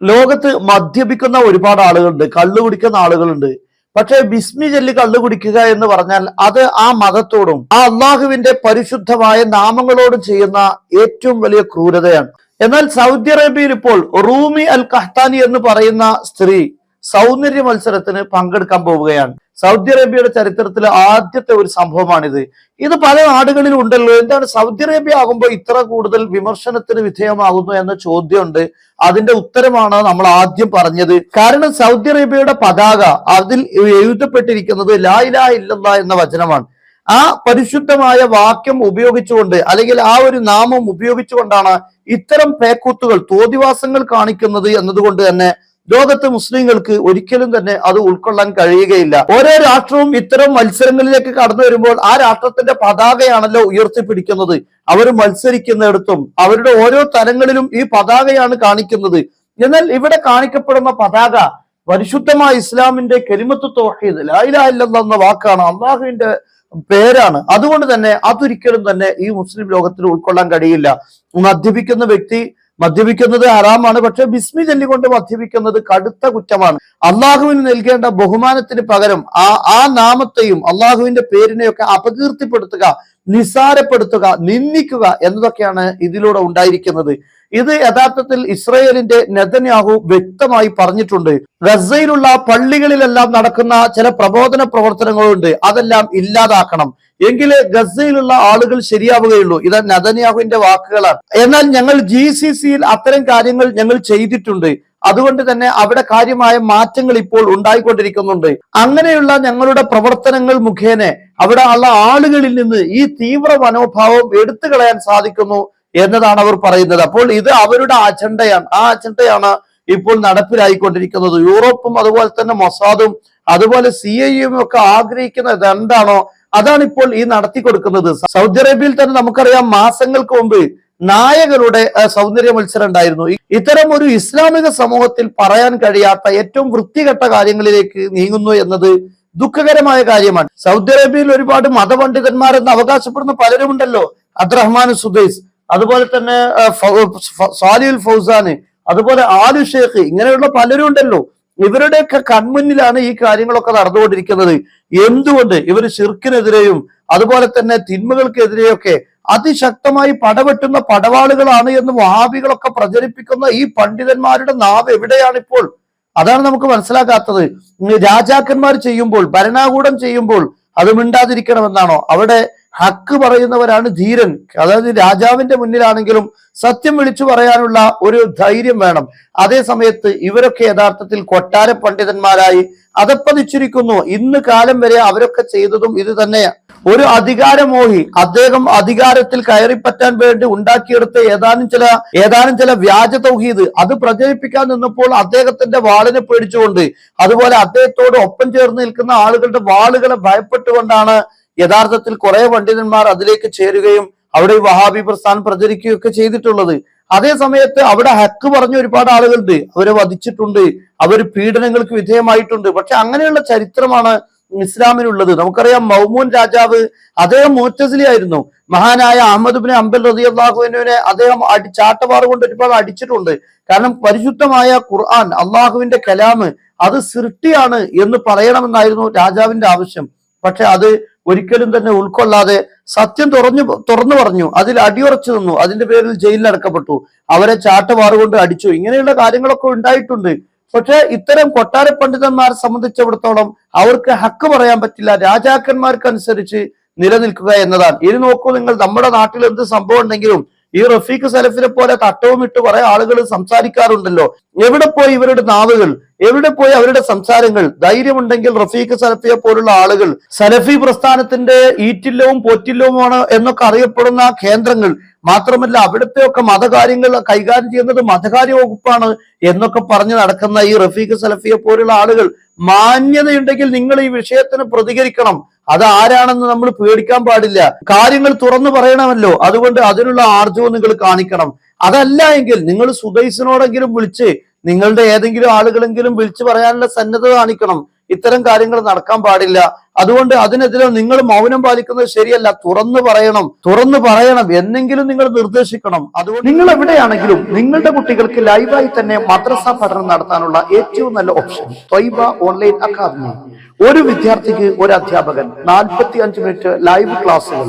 ലോകത്ത് മദ്യപിക്കുന്ന ഒരുപാട് ആളുകളുണ്ട് കള്ളു കുടിക്കുന്ന ആളുകളുണ്ട്. പക്ഷേ ബിസ്മി ചൊല്ലി കള്ളു കുടിക്കുക എന്ന് പറഞ്ഞാൽ അത് ആ മതത്തോടും ആ അള്ളാഹുവിന്റെ പരിശുദ്ധമായ നാമങ്ങളോടും ചെയ്യുന്ന ഏറ്റവും വലിയ ക്രൂരതയാണ്. എന്നാൽ സൗദി അറേബ്യയിൽ ഇപ്പോൾ റൂമി അൽ കഹ്താനി എന്ന് പറയുന്ന സ്ത്രീ സൗന്ദര്യ മത്സരത്തിന് പങ്കെടുക്കാൻ പോവുകയാണ്. സൗദി അറേബ്യയുടെ ചരിത്രത്തിലെ ആദ്യത്തെ ഒരു സംഭവമാണിത്. ഇത് പല നാടുകളിലും ഉണ്ടല്ലോ. എന്താണ് സൗദി അറേബ്യ ആകുമ്പോൾ ഇത്ര കൂടുതൽ വിമർശനത്തിന് വിധേയമാകുന്നു എന്ന ചോദ്യമുണ്ട്. അതിന്റെ ഉത്തരമാണ് നമ്മൾ ആദ്യം പറഞ്ഞത്. കാരണം സൗദി അറേബ്യയുടെ പതാക അതിൽ എഴുതപ്പെട്ടിരിക്കുന്നത് ലാ ഇലാഹ ഇല്ലല്ലാ എന്ന വചനമാണ്. ആ പരിശുദ്ധമായ വാക്യം ഉപയോഗിച്ചുകൊണ്ട് അല്ലെങ്കിൽ ആ ഒരു നാമം ഉപയോഗിച്ചുകൊണ്ടാണ് ഇത്തരം പേക്കൂത്തുകൾ തോതിവാസങ്ങൾ കാണിക്കുന്നത് എന്നതുകൊണ്ട് തന്നെ ലോകത്ത് മുസ്ലിങ്ങൾക്ക് ഒരിക്കലും തന്നെ അത് ഉൾക്കൊള്ളാൻ കഴിയുകയില്ല. ഓരോ രാഷ്ട്രവും ഇത്തരം മത്സരങ്ങളിലേക്ക് കടന്നു വരുമ്പോൾ ആ രാഷ്ട്രത്തിന്റെ പതാകയാണല്ലോ ഉയർത്തിപ്പിടിക്കുന്നത്. അവർ മത്സരിക്കുന്നിടത്തും അവരുടെ ഓരോ തലങ്ങളിലും ഈ പതാകയാണ് കാണിക്കുന്നത്. എന്നാൽ ഇവിടെ കാണിക്കപ്പെടുന്ന പതാക പരിശുദ്ധമായ ഇസ്ലാമിന്റെ കെരിമത്ത് തോഹീദ് ലായിലെന്ന എന്ന വാക്കാണ് അള്ളാഹുവിന്റെ പേരാണ്. അതുകൊണ്ട് തന്നെ അതൊരിക്കലും തന്നെ ഈ മുസ്ലിം ലോകത്തിൽ ഉൾക്കൊള്ളാൻ കഴിയില്ല. മദ്യപിക്കുന്ന വ്യക്തി മദ്യപിക്കുന്നത് ഹറാമാണ്. പക്ഷെ ബിസ്മി ചൊല്ലിക്കൊണ്ട് മദ്യപിക്കുന്നത് കടുത്ത കുറ്റമാണ്. അള്ളാഹുവിന് നൽകേണ്ട ബഹുമാനത്തിന് പകരം ആ ആ നാമത്തെയും അള്ളാഹുവിന്റെ പേരിനെയൊക്കെ അപകീർത്തിപ്പെടുത്തുക നിസാരപ്പെടുത്തുക നിന്ദിക്കുക എന്നതൊക്കെയാണ് ഇതിലൂടെ ഉണ്ടായിരിക്കുന്നത്. ഇത് യഥാർത്ഥത്തിൽ ഇസ്രയേലിന്റെ നെതന്യാഹു വ്യക്തമായി പറഞ്ഞിട്ടുണ്ട്. ഗസയിലുള്ള പള്ളികളിലെല്ലാം നടക്കുന്ന ചില പ്രബോധന പ്രവർത്തനങ്ങളുണ്ട്. അതെല്ലാം ഇല്ലാതാക്കണം. എങ്കിലേ ഗസയിലുള്ള ആളുകൾ ശരിയാവുകയുള്ളൂ. ഇത് നെതന്യാഹുവിന്റെ വാക്കുകളാണ്. എന്നാൽ ഞങ്ങൾ ജി സി സിയിൽ അത്തരം കാര്യങ്ങൾ ഞങ്ങൾ ചെയ്തിട്ടുണ്ട്. അതുകൊണ്ട് തന്നെ അവിടെ കാര്യമായ മാറ്റങ്ങൾ ഇപ്പോൾ ഉണ്ടായിക്കൊണ്ടിരിക്കുന്നുണ്ട്. അങ്ങനെയുള്ള ഞങ്ങളുടെ പ്രവർത്തനങ്ങൾ മുഖേന അവിടെ ഉള്ള ആളുകളിൽ നിന്ന് ഈ തീവ്ര മനോഭാവം എടുത്തു കളയാൻ സാധിക്കുന്നു എന്നതാണ് അവർ പറയുന്നത്. അപ്പോൾ ഇത് അവരുടെ അജണ്ടയാണ്. ആ അജണ്ടയാണ് ഇപ്പോൾ നടപ്പിലായിക്കൊണ്ടിരിക്കുന്നത്. യൂറോപ്പും അതുപോലെ തന്നെ മൊസാദും അതുപോലെ സി ഐയും ഒക്കെ ആഗ്രഹിക്കുന്നത് എന്താണോ അതാണ് ഇപ്പോൾ ഈ നടത്തി കൊടുക്കുന്നത് സൗദി അറേബ്യയിൽ തന്നെ നമുക്കറിയാം മാസങ്ങൾക്ക് മുമ്പ് നായകളുടെ സൗന്ദര്യ മത്സരം ഉണ്ടായിരുന്നു. ഇത്തരം ഒരു ഇസ്ലാമിക സമൂഹത്തിൽ പറയാൻ കഴിയാത്ത ഏറ്റവും വൃത്തികെട്ട കാര്യങ്ങളിലേക്ക് നീങ്ങുന്നു എന്നത് ദുഃഖകരമായ കാര്യമാണ്. സൗദി അറേബ്യയിൽ ഒരുപാട് മതപണ്ഡിതന്മാരെന്ന് അവകാശപ്പെടുന്ന പലരുമുണ്ടല്ലോ. അബ്ദുറഹ്മാൻ സുദൈസ് അതുപോലെ തന്നെ സാലിയുൽ ഫൗസാന് അതുപോലെ ആലു ഷേഖ് ഇങ്ങനെയുള്ള പലരും ഉണ്ടല്ലോ ഇവരുടെയൊക്കെ കൺമുന്നിലാണ് ഈ കാര്യങ്ങളൊക്കെ നടന്നുകൊണ്ടിരിക്കുന്നത്. എന്തുകൊണ്ട് ഇവർ ശിർക്കിനെതിരെയും അതുപോലെ തന്നെ തിന്മകൾക്കെതിരെയൊക്കെ അതിശക്തമായി പടവെട്ടുന്ന പടവാളുകളാണ് എന്ന് വഹാബികളൊക്കെ പ്രചരിപ്പിക്കുന്ന ഈ പണ്ഡിതന്മാരുടെ നാവ് എവിടെയാണ് ഇപ്പോൾ അതാണ് നമുക്ക് മനസ്സിലാക്കാത്തത് രാജാക്കന്മാർ ചെയ്യുമ്പോൾ ഭരണകൂടം ചെയ്യുമ്പോൾ അത് മിണ്ടാതിരിക്കണമെന്നാണോ? അവിടെ ഹക്ക് പറയുന്നവരാണ് ധീരൻ. അതായത് രാജാവിന്റെ മുന്നിലാണെങ്കിലും സത്യം വിളിച്ചു പറയാനുള്ള ഒരു ധൈര്യം വേണം. അതേ സമയത്ത് ഇവരൊക്കെ യഥാർത്ഥത്തിൽ കൊട്ടാര പണ്ഡിതന്മാരായി അതപ്പതിച്ചിരിക്കുന്നു ഇന്ന് കാലം വരെ അവരൊക്കെ ചെയ്തതും ഇത് തന്നെയാണ് ഒരു അധികാരമോഹി അദ്ദേഹം അധികാരത്തിൽ കയറിപ്പറ്റാൻ വേണ്ടി ഉണ്ടാക്കിയെടുത്ത ഏതാനും ചില ഏതാനും ചില വ്യാജ തൗഹീദ് അത് പ്രചരിപ്പിക്കാൻ നിന്നപ്പോൾ അദ്ദേഹത്തിന്റെ വാളിനെ പേടിച്ചുകൊണ്ട് അതുപോലെ അദ്ദേഹത്തോട് ഒപ്പം ചേർന്ന് നിൽക്കുന്ന ആളുകളുടെ വാളുകളെ ഭയപ്പെട്ടുകൊണ്ടാണ് യഥാർത്ഥത്തിൽ കുറെ പണ്ഡിതന്മാർ അതിലേക്ക് ചേരുകയും അവിടെ വഹാബി പ്രസ്ഥാനം പ്രചരിക്കുകയൊക്കെ ചെയ്തിട്ടുള്ളത്. അതേ സമയത്ത് അവിടെ ഹക്ക് പറഞ്ഞ ഒരുപാട് ആളുകളുണ്ട്. അവരെ വധിച്ചിട്ടുണ്ട്. അവർ പീഡനങ്ങൾക്ക് വിധേയമായിട്ടുണ്ട്. പക്ഷെ അങ്ങനെയുള്ള ചരിത്രമാണ് ഇസ്ലാമിനുള്ളത് നമുക്കറിയാം മൗമൂൻ രാജാവ് അദ്ദേഹം മൂറ്റസിലി ആയിരുന്നു മഹാനായ അഹമ്മദ് ബിൻ അംബൽ റതി അള്ളാഹുവിനെ അദ്ദേഹം അടി ചാട്ടവാറ് കൊണ്ട് ഒരുപാട് അടിച്ചിട്ടുണ്ട്. കാരണം പരിശുദ്ധമായ ഖുർആൻ അള്ളാഹുവിന്റെ കലാമ് അത് സൃഷ്ടിയാണ് എന്ന് പറയണമെന്നായിരുന്നു രാജാവിന്റെ ആവശ്യം. പക്ഷെ അത് ഒരിക്കലും തന്നെ ഉൾക്കൊള്ളാതെ സത്യം തുറഞ്ഞു തുറന്നു പറഞ്ഞു അതിൽ അടിയുറച്ചു നിന്നു അതിന്റെ പേരിൽ ജയിലിൽ അടക്കപ്പെട്ടു അവരെ ചാട്ടവാറ് കൊണ്ട് അടിച്ചു. ഇങ്ങനെയുള്ള കാര്യങ്ങളൊക്കെ ഉണ്ടായിട്ടുണ്ട്. പക്ഷെ ഇത്തരം കൊട്ടാര പണ്ഡിതന്മാരെ സംബന്ധിച്ചിടത്തോളം അവർക്ക് ഹക്ക് പറയാൻ പറ്റില്ല. രാജാക്കന്മാർക്കനുസരിച്ച് നിലനിൽക്കുക എന്നതാണ്. ഇനി നോക്കൂ നിങ്ങൾ നമ്മുടെ നാട്ടിൽ എന്ത് സംഭവം ഉണ്ടെങ്കിലും ഈ റഫീഖ് സലഫിനെ പോലെ തട്ടവും ഇട്ട് കുറെ ആളുകൾ സംസാരിക്കാറുണ്ടല്ലോ. എവിടെ പോയി ഇവരുടെ നാവുകൾ? എവിടെ പോയി അവരുടെ സംസാരങ്ങൾ? ധൈര്യമുണ്ടെങ്കിൽ റഫീഖ് സലഫിയെ പോലുള്ള ആളുകൾ സലഫി പ്രസ്ഥാനത്തിന്റെ ഈറ്റില്ലവും പോറ്റില്ലവുമാണ് എന്നൊക്കെ അറിയപ്പെടുന്ന കേന്ദ്രങ്ങൾ മാത്രമല്ല അവിടുത്തെ ഒക്കെ മതകാര്യങ്ങൾ കൈകാര്യം ചെയ്യുന്നത് മതകാര്യ വകുപ്പാണ് എന്നൊക്കെ പറഞ്ഞു നടക്കുന്ന ഈ റഫീഖ് സലഫിയെ പോലുള്ള ആളുകൾ മാന്യതയുണ്ടെങ്കിൽ നിങ്ങൾ ഈ വിഷയത്തിന് പ്രതികരിക്കണം. അത് ആരാണെന്ന് നമ്മൾ പേടിക്കാൻ പാടില്ല. കാര്യങ്ങൾ തുറന്നു പറയണമല്ലോ. അതുകൊണ്ട് അതിനുള്ള ആർജവും നിങ്ങൾ കാണിക്കണം. അതല്ല എങ്കിൽ നിങ്ങൾ സുദൈസിനോടെങ്കിലും വിളിച്ച് നിങ്ങളുടെ ഏതെങ്കിലും ആളുകളെങ്കിലും വിളിച്ചു പറയാനുള്ള സന്നദ്ധത കാണിക്കണം. ഇത്തരം കാര്യങ്ങൾ നടക്കാൻ പാടില്ല. അതുകൊണ്ട് അതിനെതിരെ നിങ്ങൾ മൗനം പാലിക്കുന്നത് ശരിയല്ല. തുറന്നു പറയണം. തുറന്നു പറയണം. എന്നെങ്കിലും നിങ്ങൾ നിർദ്ദേശിക്കണം. അതുകൊണ്ട് നിങ്ങൾ എവിടെയാണെങ്കിലും നിങ്ങളുടെ കുട്ടികൾക്ക് ലൈവായി തന്നെ മദ്രസ പഠനം നടത്താനുള്ള ഏറ്റവും നല്ല ഓപ്ഷൻ. ത്വൈബ online academy. ഒരു വിദ്യാർത്ഥിക്ക് ഒരു അധ്യാപകൻ നാൽപ്പത്തി അഞ്ച് മിനിറ്റ് ലൈവ് ക്ലാസ്സുകൾ